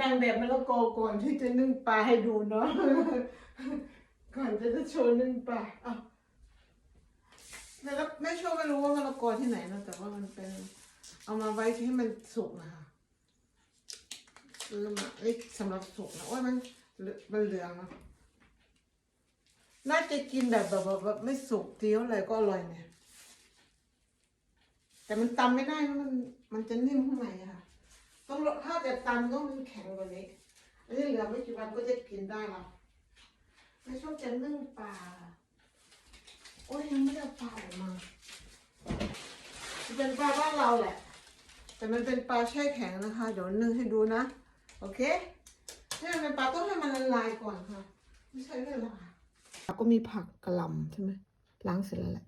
นางแบบมะละกอก่อนที่จะนึ่งปลาให้ดูเนาะ ก่อนจะจะโชว์นึ่งปลาอ้าวแล้วแม่โชว์ไม่รู้ว่ามะละกอที่ไหนนะแต่ว่ามันเป็น เอามาไว้ที่ให้มันสุกนะคะซื้อมาเอ้ยสำหรับสุกนะโอ้ยมันเลืมันเหลืองนะน่าจะกินแบบแบบแบบแบบไม่สุกเทียวอะไรก็อร่อยเนี่ย แต่มันตำไม่ได้นะมันมันจะนิ่มข้างในอะค่ะ ต้องถ้าจะตำต้องมันแข็งกว่านี้อันนี้เหลือไม่กี่วันก็จะกินได้ล้วไม่ชอบจะนึ่งปลาโอ้ยยังไม่ได้เปลาออกมาจะเป็นปลาบ้านเราแหละ แต่มันเป็นปลาแช่แข็งนะคะ เดี๋ยวนึ่งให้ดูนะ โอเคถ้ามันเป็นปลาต้องให้มันละลายก่อนค่ะ ไม่ใช่เวลาก็มีผักกระหล่ำใช่ไหมล้างเสร็จแล้วแหละ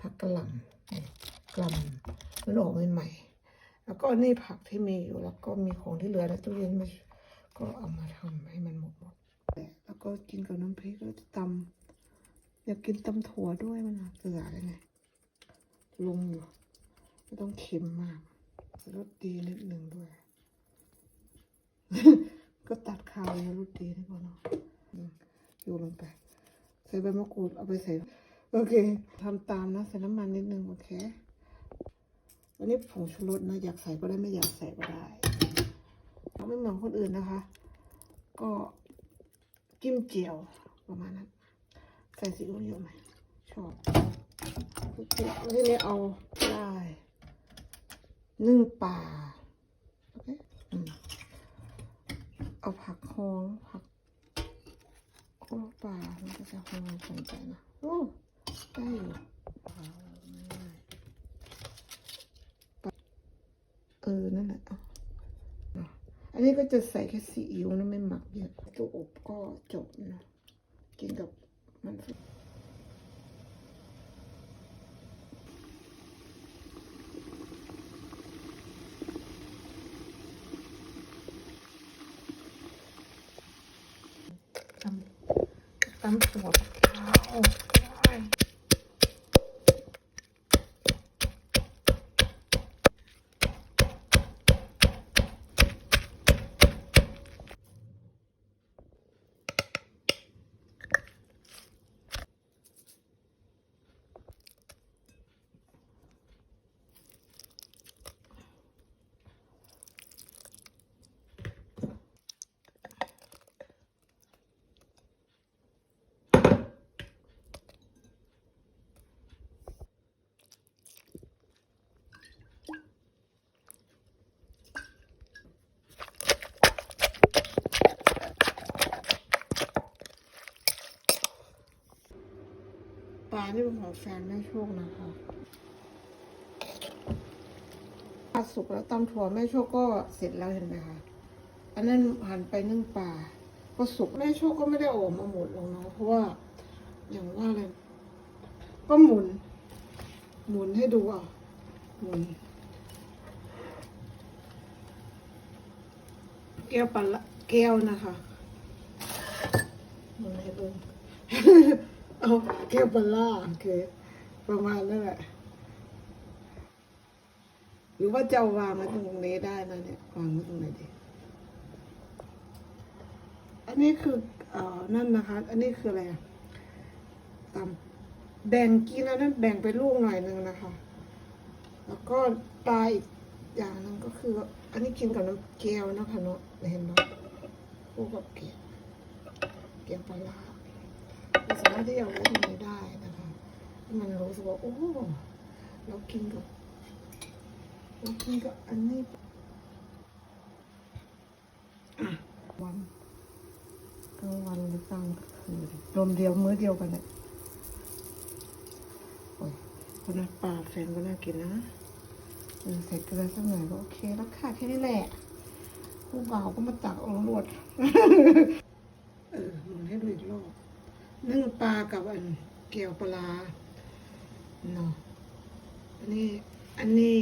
ผักกระหล่ำนี่กระหล่ำมันออกใหม่ๆ แล้วก็นี่ผักที่มีอยู่แล้วก็มีของที่เหลือในตู้เย็นมาก็เอามาทำให้มันหมดหมดๆแล้วก็กินกับน้ำพริกแล้วตำอยากกินตำถั่วด้วยมันอะเกลือได้ไงลุงอยู่ไม่ต้องเค็มมากรสดีนิดหนึ่งด้วย ก็ตัดคาวแล้วรสดีนี่พอเนาะอืมอยู่ลงไป ใส่ใบมะกรูดเอาไปใส่ โอเคทำตามนะใส่น้ำมันนิดนึงโอเค วันนี้ผงชูรสนะ อยากใส่ก็ได้ไม่อยากใส่ก็ได้ไม่เหมือนคนอื่นนะคะ ก็จิ้มเจียวประมาณนั้นใส่ซีอิ๊วเยอะไหมชอบทีนี้เอาได้นึ่งปลาโอเคอืมเอาผักฮองผักโอ้ป่ามันก็จะคงสนใจนะโอ้ได้อยู่ป่าง่ายๆป่าเออ นั่นแหละอะอะ อันนี้ก็จะใส่แค่ซีอิ๊วนะไม่หมักเยอะตัวอบก็จบนะกินกับมันฝรั่งตำตำถั่วฝักยาว ได้ปลานี่เป็นของแฟนแม่โชคนะคะปลาสุกแล้วตำถั่วแม่โชคก็เสร็จแล้วเห็นไหมคะ อันนั้นหั่นไปนึ่งปลาก็สุกแม่โชคก็ไม่ได้ออกมาหมดหรอกเนาะเพราะว่าอย่างว่าเลยก็หมุน หมุนให้ดูอะหมุนแก้วปลาละแก้วนะคะหมุนให้ดู เอาแก้วปลาล่าโอเค ประมาณนั้นแหละ หรือว่าจะเอาวางไว้ตรงนี้ได้นะเนี่ยวางไว้ตรงไหนดี อันนี้คือเอ่อนั่นนะคะ อันนี้คืออะไรตำแบ่งกินแล้วนั่นแบ่งไปลูกหน่อยนึงนะคะ แล้วก็ปลาอีกอย่างหนึงก็คือ อันนี้กินกับน้ำแก้วนะคะเนาะเห็นไหมคู่กับเกี๊ยวเกี๊ยวปลา ร้าเราสามารถที่จะเอาไว้ตรงนี้ได้นะคะ มันรู้สึกว่าโอ้เรากินกับเรากินกับอันนี้วันกลางวันหรือกลางคืนรวมเดียวมื้อเดียวกันเนี่ยโอ้ยคนนั้นปลาแฟนก็น่ากินนะเออใส่เกลือสักหน่อยก็โอเคแล้วค่ะแค่นี้แหละผู้บ่าวก็มาตักเอารวด เออหมุนให้ดูอีกรอบนึ่ง ปลากับอันเกี่ยวปลาเนาะอันนี้อันนี้